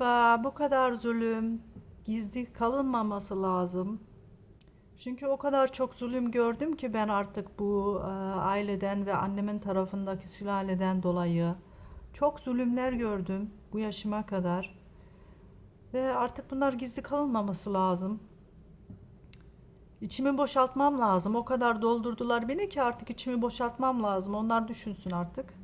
Merhaba, bu kadar zulüm gizli kalınmaması lazım. Çünkü o kadar çok zulüm gördüm ki ben artık bu e, aileden ve annemin tarafındaki sülaleden dolayı çok zulümler gördüm bu yaşıma kadar. Ve artık bunlar gizli kalınmaması lazım. İçimi boşaltmam lazım. O kadar doldurdular beni ki artık içimi boşaltmam lazım. Onlar düşünsün artık.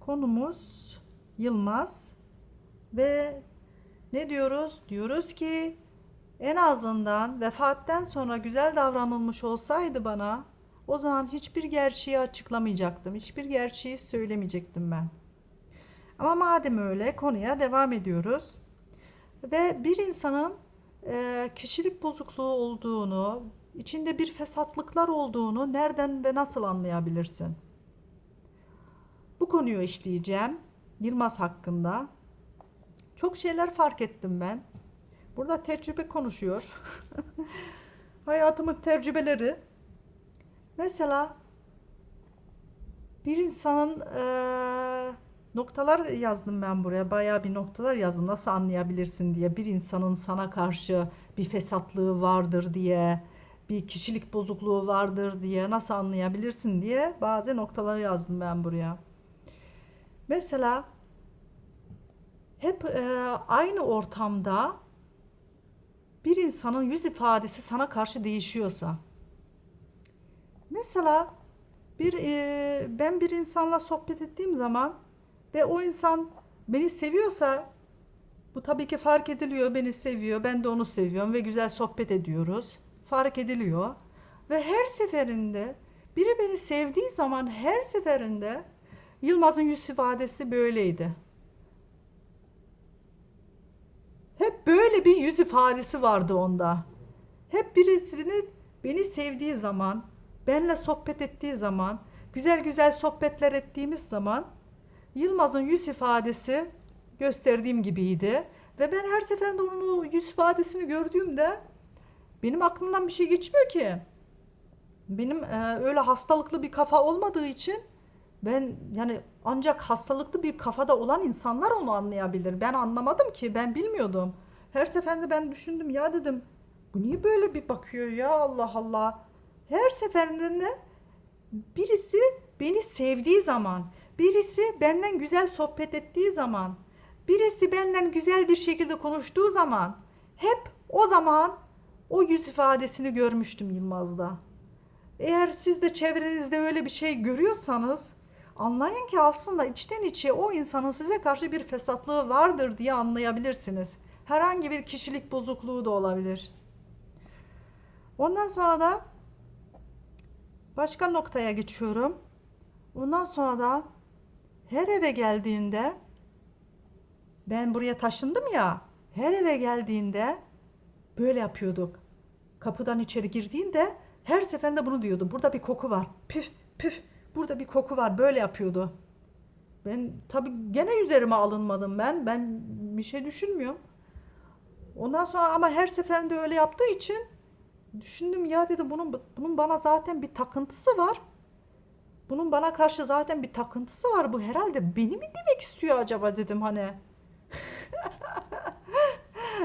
Konumuz Yılmaz. Ve ne diyoruz? Diyoruz ki en azından vefattan sonra güzel davranılmış olsaydı bana o zaman hiçbir gerçeği açıklamayacaktım. Hiçbir gerçeği söylemeyecektim ben. Ama madem öyle konuya devam ediyoruz. Ve bir insanın e, kişilik bozukluğu olduğunu, içinde bir fesatlıklar olduğunu nereden ve nasıl anlayabilirsin? Bu konuyu işleyeceğim. Yılmaz hakkında. Çok şeyler fark ettim ben. Burada tecrübe konuşuyor. Hayatımın tecrübeleri. Mesela bir insanın eee, noktalar yazdım ben buraya. Bayağı bir noktalar yazdım. Nasıl anlayabilirsin diye. Bir insanın sana karşı bir fesatlığı vardır diye, bir kişilik bozukluğu vardır diye nasıl anlayabilirsin diye bazı noktalar yazdım ben buraya. Mesela hep eee, aynı ortamda bir insanın yüz ifadesi sana karşı değişiyorsa. Mesela bir eee, ben bir insanla sohbet ettiğim zaman ve o insan beni seviyorsa bu tabii ki fark ediliyor. Beni seviyor, ben de onu seviyorum ve güzel sohbet ediyoruz. Fark ediliyor. Ve her seferinde biri beni sevdiği zaman her seferinde Yılmaz'ın yüz ifadesi böyleydi. Hep böyle bir yüz ifadesi vardı onda. Hep birisini beni sevdiği zaman, benle sohbet ettiği zaman, güzel güzel sohbetler ettiğimiz zaman Yılmaz'ın yüz ifadesi gösterdiğim gibiydi. Ve ben her seferinde onun yüz ifadesini gördüğümde benim aklımdan bir şey geçmiyor ki. Benim e, öyle hastalıklı bir kafa olmadığı için ben yani ancak hastalıklı bir kafada olan insanlar onu anlayabilir. Ben anlamadım ki, ben bilmiyordum. Her seferinde ben düşündüm ya dedim bu niye böyle bir bakıyor ya Allah Allah. Her seferinde ne? Birisi beni sevdiği zaman, birisi benden güzel sohbet ettiği zaman, birisi benden güzel bir şekilde konuştuğu zaman hep o zaman o yüz ifadesini görmüştüm Yılmaz'da. Eğer siz de çevrenizde öyle bir şey görüyorsanız anlayın ki aslında içten içe o insanın size karşı bir fesatlığı vardır diye anlayabilirsiniz. Herhangi bir kişilik bozukluğu da olabilir. Ondan sonra da başka noktaya geçiyorum. Ondan sonra da her eve geldiğinde ben buraya taşındım ya. Her eve geldiğinde böyle yapıyorduk. Kapıdan içeri girdiğinde her seferinde bunu diyordu. Burada bir koku var. Püf püf. Burada bir koku var. Böyle yapıyordu. Ben tabii gene üzerime alınmadım ben. Ben bir şey düşünmüyorum. Ondan sonra ama her seferinde öyle yaptığı için düşündüm ya dedi bunun bunun bana zaten bir takıntısı var. Bunun bana karşı zaten bir takıntısı var. Bu herhalde beni mi demek istiyor acaba dedim hani.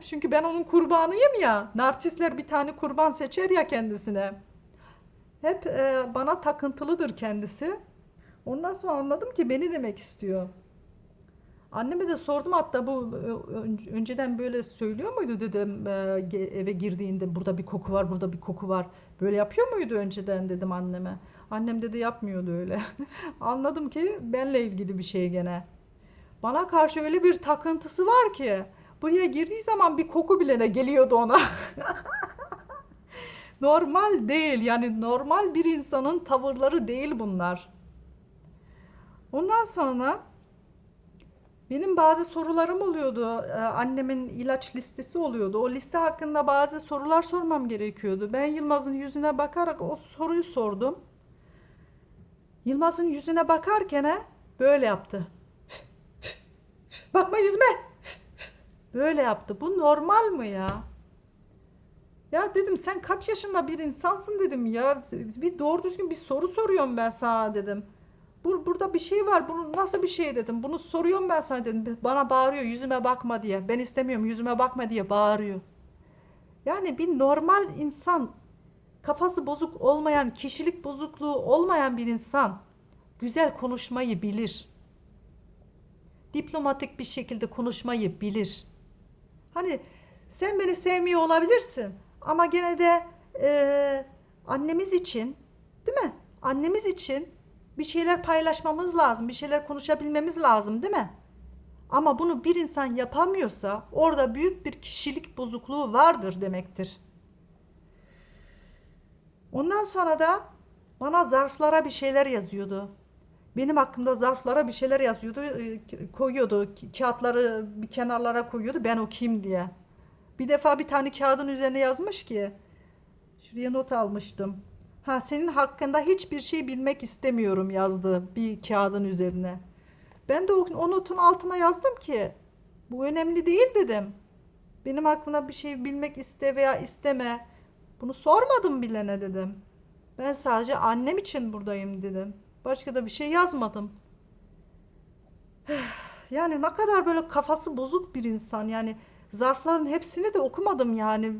Çünkü ben onun kurbanıyım ya. Narsistler bir tane kurban seçer ya kendisine. Hep e, bana takıntılıdır kendisi. Ondan sonra anladım ki beni demek istiyor. Anneme de sordum hatta bu e, ön- önceden böyle söylüyor muydu dedim e, eve girdiğinde burada bir koku var burada bir koku var. Böyle yapıyor muydu önceden dedim anneme. Annem dedi yapmıyordu öyle. Anladım ki benle ilgili bir şey gene. Bana karşı öyle bir takıntısı var ki buraya girdiği zaman bir koku bile geliyordu ona. Normal değil yani normal bir insanın tavırları değil bunlar. Ondan sonra benim bazı sorularım oluyordu. Ee, Annemin ilaç listesi oluyordu. O liste hakkında bazı sorular sormam gerekiyordu. Ben Yılmaz'ın yüzüne bakarak o soruyu sordum. Yılmaz'ın yüzüne bakarken böyle yaptı. Bakma yüzme. Böyle yaptı. Bu normal mi ya? Ya dedim sen kaç yaşında bir insansın dedim ya. Bir doğru düzgün bir soru soruyorum ben sana dedim. Bu, burada bir şey var. Bunu nasıl bir şey dedim. Bunu soruyorum ben sana dedim. Bana bağırıyor yüzüme bakma diye. Ben istemiyorum yüzüme bakma diye bağırıyor. Yani bir normal insan kafası bozuk olmayan, kişilik bozukluğu olmayan bir insan güzel konuşmayı bilir. Diplomatik bir şekilde konuşmayı bilir. Hani sen beni sevmiyor olabilirsin ama gene de eee, annemiz için, değil mi? Annemiz için bir şeyler paylaşmamız lazım, bir şeyler konuşabilmemiz lazım, değil mi? Ama bunu bir insan yapamıyorsa orada büyük bir kişilik bozukluğu vardır demektir. Ondan sonra da bana zarflara bir şeyler yazıyordu. Benim hakkımda zarflara bir şeyler yazıyordu, e, koyuyordu. Ka- Kağıtları bir kenarlara koyuyordu ben okuyayım diye. Bir defa bir tane kağıdın üzerine yazmış ki, şuraya not almıştım. Ha senin hakkında hiçbir şey bilmek istemiyorum yazdı bir kağıdın üzerine. Ben de o, o notun altına yazdım ki bu önemli değil dedim. Benim hakkında bir şey bilmek iste veya isteme. Bunu sormadım bile ne dedim. Ben sadece annem için buradayım dedim. Başka da bir şey yazmadım. Yani ne kadar böyle kafası bozuk bir insan. Yani zarfların hepsini de okumadım yani.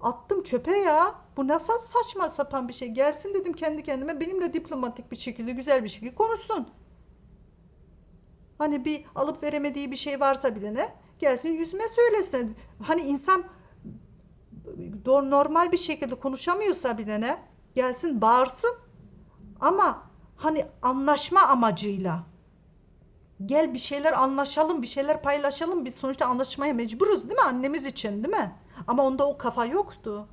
Attım çöpe ya. Bu nasıl saçma sapan bir şey. Gelsin dedim kendi kendime benimle diplomatik bir şekilde güzel bir şekilde konuşsun. Hani bir alıp veremediği bir şey varsa bile ne? Gelsin yüzüme söylesin. Hani insan normal bir şekilde konuşamıyorsa bile ne? Gelsin bağırsın. Ama hani anlaşma amacıyla. Gel bir şeyler anlaşalım, bir şeyler paylaşalım. Biz sonuçta anlaşmaya mecburuz değil mi? Annemiz için değil mi? Ama onda o kafa yoktu.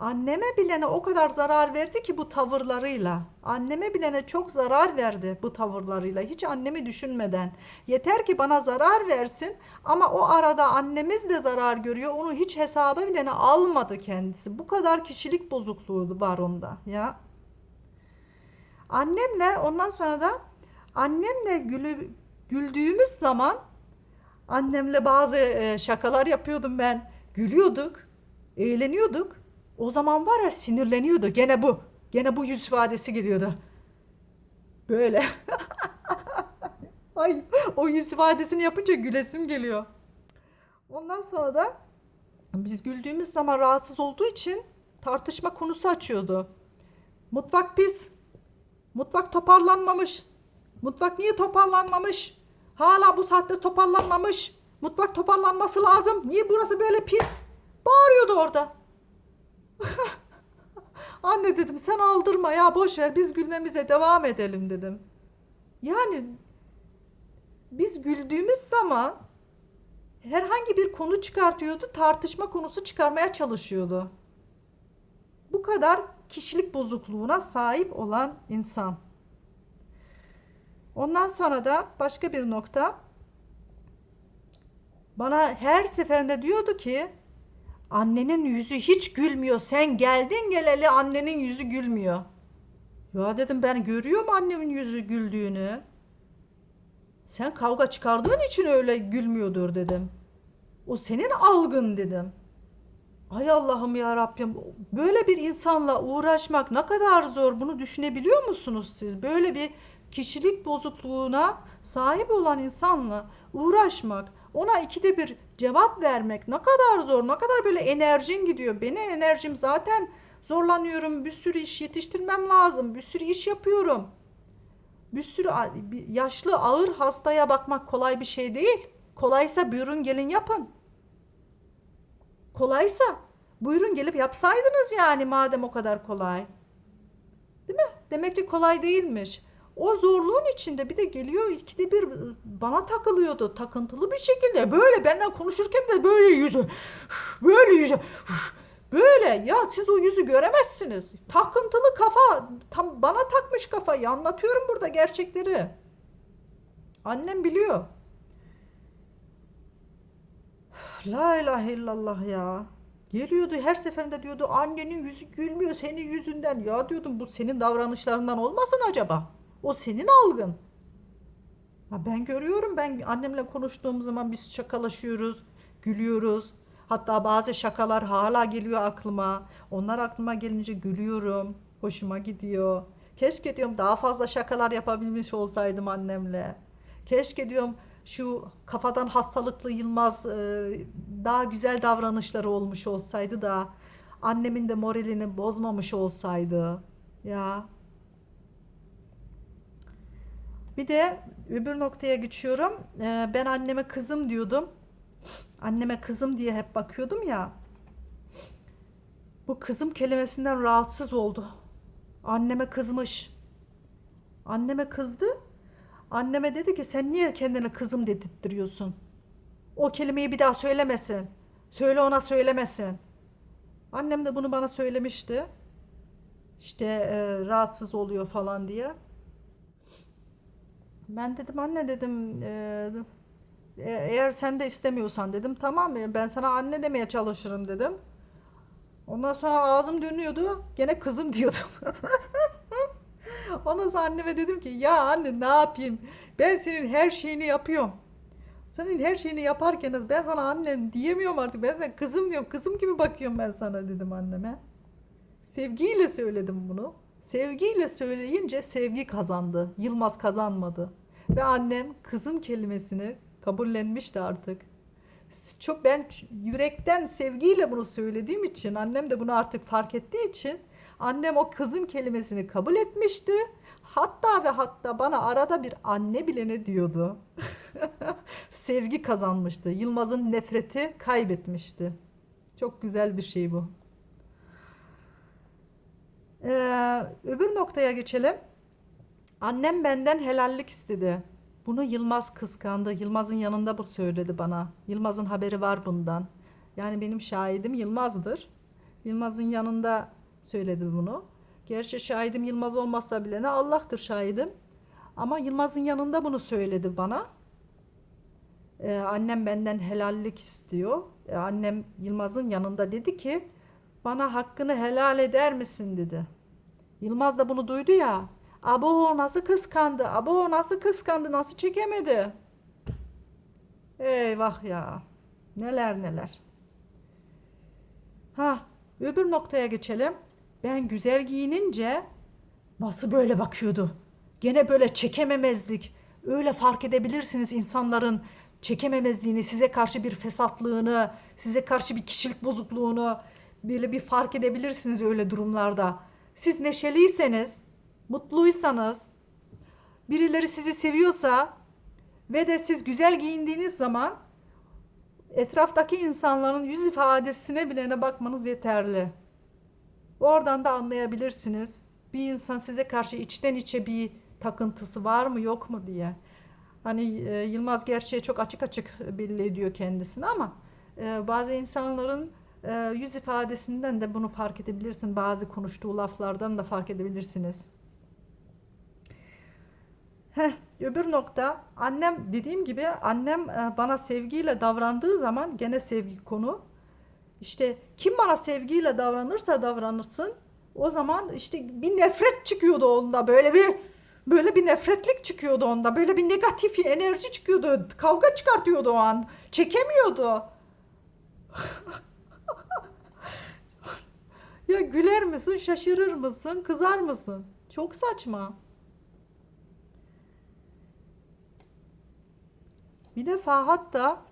Anneme bilene o kadar zarar verdi ki bu tavırlarıyla. Anneme bilene çok zarar verdi bu tavırlarıyla. Hiç annemi düşünmeden. Yeter ki bana zarar versin ama o arada annemiz de zarar görüyor. Onu hiç hesaba bilene almadı kendisi. Bu kadar kişilik bozukluğu var onda ya. Annemle ondan sonra da annemle gülü, güldüğümüz zaman annemle bazı e, şakalar yapıyordum ben. Gülüyorduk, eğleniyorduk. O zaman var ya sinirleniyordu. Gene bu. Gene bu yüz ifadesi geliyordu. Böyle. Ay o yüz ifadesini yapınca gülesim geliyor. Ondan sonra da biz güldüğümüz zaman rahatsız olduğu için tartışma konusu açıyordu. Mutfak pis. Mutfak toparlanmamış. Mutfak niye toparlanmamış? Hala bu saatte toparlanmamış. Mutfak toparlanması lazım. Niye burası böyle pis? Bağırıyordu orada. Anne dedim sen aldırma ya boş ver biz gülmemize devam edelim dedim. Yani biz güldüğümüz zaman herhangi bir konu çıkartıyordu, tartışma konusu çıkarmaya çalışıyordu. Bu kadar kişilik bozukluğuna sahip olan insan. Ondan sonra da başka bir nokta bana her seferinde diyordu ki Annenin yüzü hiç gülmüyor. Sen geldin geleli annenin yüzü gülmüyor. Ya dedim ben görüyorum annemin yüzü güldüğünü. Sen kavga çıkardığın için öyle gülmüyordur dedim. O senin algın dedim. Ay Allah'ım ya Rabbim böyle bir insanla uğraşmak ne kadar zor bunu düşünebiliyor musunuz siz? Böyle bir kişilik bozukluğuna sahip olan insanla uğraşmak, ona ikide bir cevap vermek ne kadar zor, ne kadar böyle enerjin gidiyor. Benim enerjim zaten zorlanıyorum. Bir sürü iş yetiştirmem lazım. Bir sürü iş yapıyorum. Bir sürü yaşlı ağır hastaya bakmak kolay bir şey değil. Kolaysa buyurun gelin yapın. Kolaysa buyurun gelip yapsaydınız yani madem o kadar kolay. Değil mi? Demek ki kolay değilmiş. O zorluğun içinde bir de geliyor ikide bir bana takılıyordu takıntılı bir şekilde. Böyle benden konuşurken de böyle yüzü böyle yüzü böyle. Ya siz o yüzü göremezsiniz. Takıntılı kafa tam bana takmış kafayı anlatıyorum burada gerçekleri. Annem biliyor. La ilahe illallah ya. Geliyordu her seferinde diyordu annenin yüzü gülmüyor senin yüzünden. Ya diyordum bu senin davranışlarından olmasın acaba? O senin algın. Ya ben görüyorum ben annemle konuştuğum zaman biz şakalaşıyoruz, gülüyoruz. Hatta bazı şakalar hala geliyor aklıma. Onlar aklıma gelince gülüyorum. Hoşuma gidiyor. Keşke diyorum daha fazla şakalar yapabilmiş olsaydım annemle. Keşke diyorum şu kafadan hastalıklı Yılmaz e, daha güzel davranışları olmuş olsaydı da annemin de moralini bozmamış olsaydı. Ya bir de öbür noktaya geçiyorum. Ee, ben anneme kızım diyordum. Anneme kızım diye hep bakıyordum ya. Bu kızım kelimesinden rahatsız oldu. Anneme kızmış. Anneme kızdı. Anneme dedi ki sen niye kendine kızım dedirtiyorsun? O kelimeyi bir daha söylemesin. Söyle ona söylemesin. Annem de bunu bana söylemişti. İşte e, rahatsız oluyor falan diye. Ben dedim anne dedim e, e, eğer sen de istemiyorsan dedim tamam ya ben sana anne demeye çalışırım dedim. Ondan sonra ağzım dönüyordu gene kızım diyordum. Ondan sonra anneme dedim ki ya anne ne yapayım ben senin her şeyini yapıyorum. Senin her şeyini yaparken ben sana annen diyemiyorum artık ben sana kızım diyorum kızım gibi bakıyorum ben sana dedim anneme. Sevgiyle söyledim bunu. Sevgiyle söyleyince sevgi kazandı. Yılmaz kazanmadı. Ve annem kızım kelimesini kabullenmişti artık. Çok ben yürekten sevgiyle bunu söylediğim için annem de bunu artık fark ettiği için annem o kızım kelimesini kabul etmişti. Hatta ve hatta bana arada bir anne bile ne diyordu. Sevgi kazanmıştı. Yılmaz'ın nefreti kaybetmişti. Çok güzel bir şey bu. Ee, öbür noktaya geçelim. Annem benden helallik istedi. Bunu Yılmaz kıskandı. Yılmaz'ın yanında bu söyledi bana. Yılmaz'ın haberi var bundan. Yani benim şahidim Yılmaz'dır. Yılmaz'ın yanında söyledi bunu. Gerçi şahidim Yılmaz olmasa bile ne Allah'tır şahidim. Ama Yılmaz'ın yanında bunu söyledi bana. Ee, annem benden helallik istiyor. Ee, annem Yılmaz'ın yanında dedi ki bana hakkını helal eder misin dedi. Yılmaz da bunu duydu ya. Abo nasıl kıskandı? Abo nasıl kıskandı? Nasıl çekemedi? Eyvah ya. Neler neler. Ha, öbür noktaya geçelim. Ben güzel giyinince nasıl böyle bakıyordu? Gene böyle çekememezlik. Öyle fark edebilirsiniz insanların çekememezliğini, size karşı bir fesatlığını, size karşı bir kişilik bozukluğunu böyle bir fark edebilirsiniz öyle durumlarda. Siz neşeliyseniz, mutluysanız, birileri sizi seviyorsa ve de siz güzel giyindiğiniz zaman etraftaki insanların yüz ifadesine bilene bakmanız yeterli. Oradan da anlayabilirsiniz. Bir insan size karşı içten içe bir takıntısı var mı yok mu diye. Hani e, Yılmaz gerçeği çok açık açık belli ediyor kendisini ama e, bazı insanların e, yüz ifadesinden de bunu fark edebilirsin. Bazı konuştuğu laflardan da fark edebilirsiniz. Heh, öbür nokta annem dediğim gibi annem e, bana sevgiyle davrandığı zaman gene sevgi konu. İşte kim bana sevgiyle davranırsa davranırsın o zaman işte bir nefret çıkıyordu onda böyle bir böyle bir nefretlik çıkıyordu onda böyle bir negatif enerji çıkıyordu kavga çıkartıyordu o an çekemiyordu. ya misin şaşırır mısın kızar mısın? Çok saçma. Bir defa hatta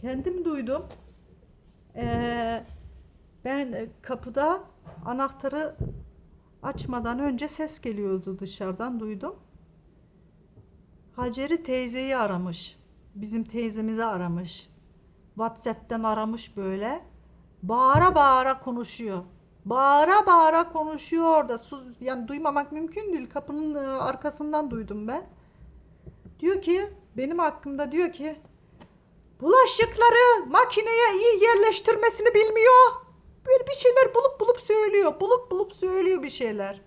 kendim duydum. Ee, ben kapıda anahtarı açmadan önce ses geliyordu dışarıdan duydum. Haceri teyzeyi aramış. Bizim teyzemizi aramış. WhatsApp'tan aramış böyle. Bağıra bağıra konuşuyor. Bağıra bağıra konuşuyor orada. Yani duymamak mümkün değil. Kapının e, arkasından duydum ben. Diyor ki benim hakkımda diyor ki bulaşıkları makineye iyi yerleştirmesini bilmiyor. Böyle bir şeyler bulup bulup söylüyor. Bulup bulup söylüyor bir şeyler.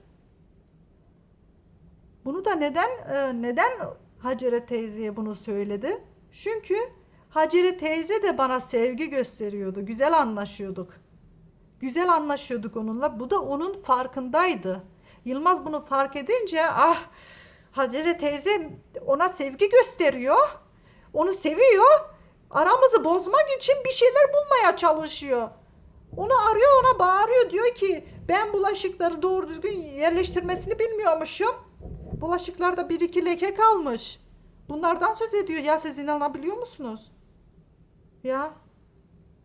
Bunu da neden e, neden Hacere teyzeye bunu söyledi? Çünkü Hacere teyze de bana sevgi gösteriyordu. Güzel anlaşıyorduk. Güzel anlaşıyorduk onunla. Bu da onun farkındaydı. Yılmaz bunu fark edince ah Hacere teyze ona sevgi gösteriyor. Onu seviyor. Aramızı bozmak için bir şeyler bulmaya çalışıyor. Onu arıyor ona bağırıyor diyor ki Ben bulaşıkları doğru düzgün yerleştirmesini bilmiyormuşum. Bulaşıklarda bir iki leke kalmış. Bunlardan söz ediyor. Ya siz inanabiliyor musunuz? Ya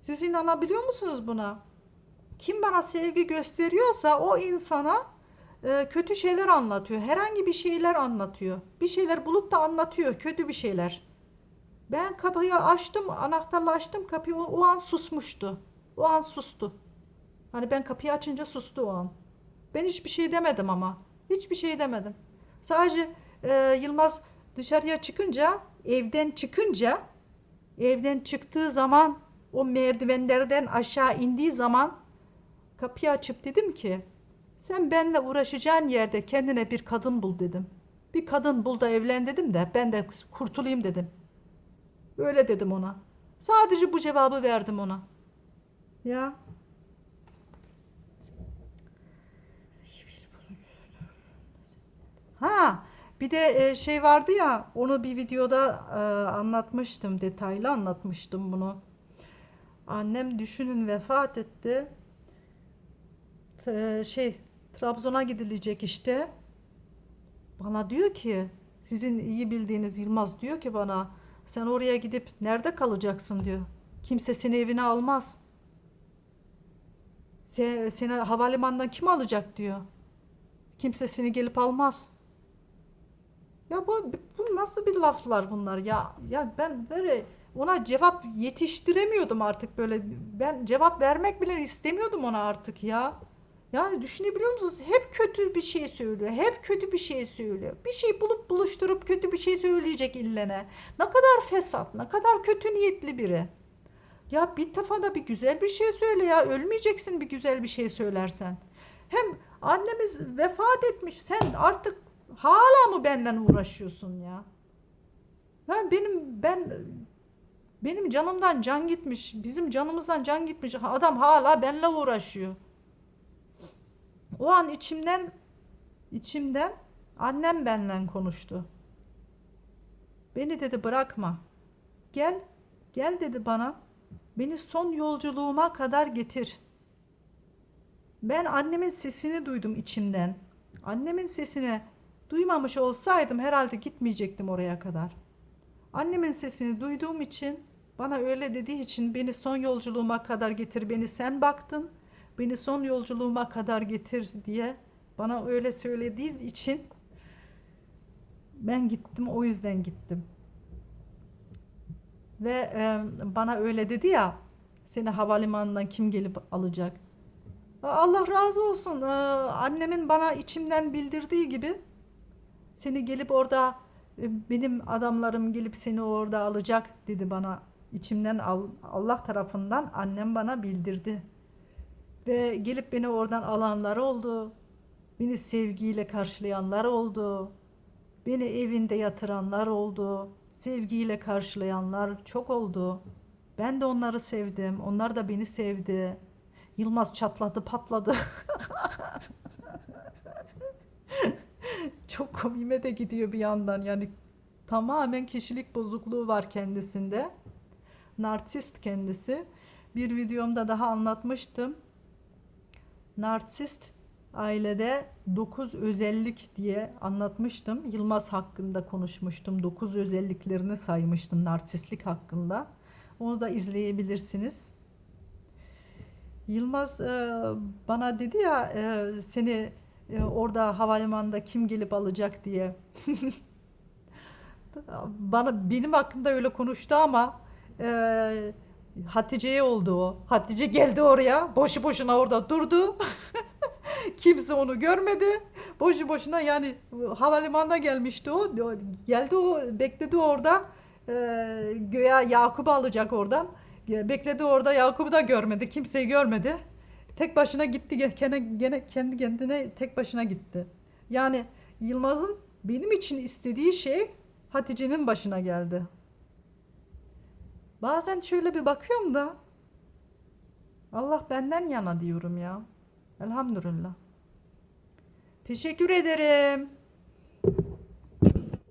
siz inanabiliyor musunuz buna? Kim bana sevgi gösteriyorsa o insana e, kötü şeyler anlatıyor. Herhangi bir şeyler anlatıyor. Bir şeyler bulup da anlatıyor. Kötü bir şeyler. Ben kapıyı açtım, anahtarla açtım kapıyı. O, o an susmuştu. O an sustu. Hani ben kapıyı açınca sustu o an. Ben hiçbir şey demedim ama. Hiçbir şey demedim. Sadece e, Yılmaz dışarıya çıkınca, evden çıkınca, evden çıktığı zaman o merdivenlerden aşağı indiği zaman kapıyı açıp dedim ki sen benle uğraşacağın yerde kendine bir kadın bul dedim. Bir kadın bul da evlen dedim de ben de kurtulayım dedim. Öyle dedim ona. Sadece bu cevabı verdim ona. Ya. Ha, bir de e, şey vardı ya, onu bir videoda e, anlatmıştım, detaylı anlatmıştım bunu. Annem düşünün vefat etti. Şey, Trabzon'a gidilecek işte. Bana diyor ki, sizin iyi bildiğiniz Yılmaz diyor ki bana, sen oraya gidip nerede kalacaksın diyor. Kimse seni evine almaz. Se- seni havalimanından kim alacak diyor. Kimse seni gelip almaz. Ya bu, bu nasıl bir laflar bunlar ya? Ya ben böyle ona cevap yetiştiremiyordum artık böyle. Ben cevap vermek bile istemiyordum ona artık ya. Yani düşünebiliyor musunuz? Hep kötü bir şey söylüyor. Hep kötü bir şey söylüyor. Bir şey bulup buluşturup kötü bir şey söyleyecek illene. Ne kadar fesat, ne kadar kötü niyetli biri. Ya bir defa da bir güzel bir şey söyle ya. Ölmeyeceksin bir güzel bir şey söylersen. Hem annemiz vefat etmiş. Sen artık hala mı benden uğraşıyorsun ya? Yani benim ben benim canımdan can gitmiş. Bizim canımızdan can gitmiş. Adam hala benimle uğraşıyor. O an içimden içimden annem benimle konuştu. Beni dedi bırakma. Gel, gel dedi bana. Beni son yolculuğuma kadar getir. Ben annemin sesini duydum içimden. Annemin sesini duymamış olsaydım herhalde gitmeyecektim oraya kadar. Annemin sesini duyduğum için bana öyle dediği için beni son yolculuğuma kadar getir. Beni sen baktın. Beni son yolculuğuma kadar getir diye bana öyle söylediği için ben gittim. O yüzden gittim. Ve e, bana öyle dedi ya seni havalimanından kim gelip alacak? Allah razı olsun. Ee, annemin bana içimden bildirdiği gibi seni gelip orada e, benim adamlarım gelip seni orada alacak dedi bana. İçimden al- Allah tarafından annem bana bildirdi. Ve gelip beni oradan alanlar oldu. Beni sevgiyle karşılayanlar oldu. Beni evinde yatıranlar oldu. Sevgiyle karşılayanlar çok oldu. Ben de onları sevdim. Onlar da beni sevdi. Yılmaz çatladı, patladı. Çok komiğime de gidiyor bir yandan. Yani tamamen kişilik bozukluğu var kendisinde. Narsist kendisi. Bir videomda daha anlatmıştım. Narsist ailede 9 özellik diye anlatmıştım. Yılmaz hakkında konuşmuştum. 9 özelliklerini saymıştım narsistlik hakkında. Onu da izleyebilirsiniz. Yılmaz e, bana dedi ya e, seni e, orada havalimanında kim gelip alacak diye. Bana benim hakkımda öyle konuştu ama e, Hatice'ye oldu o. Hatice geldi oraya. Boşu boşuna orada durdu. Kimse onu görmedi. Boşu boşuna yani havalimanına gelmişti o. Geldi o bekledi orada. E, göya Yakup'u alacak oradan. Bekledi orada Yakup'u da görmedi. Kimseyi görmedi. Tek başına gitti. Gene, gene kendi kendine tek başına gitti. Yani Yılmaz'ın benim için istediği şey Hatice'nin başına geldi. Bazen şöyle bir bakıyorum da Allah benden yana diyorum ya. Elhamdülillah. Teşekkür ederim.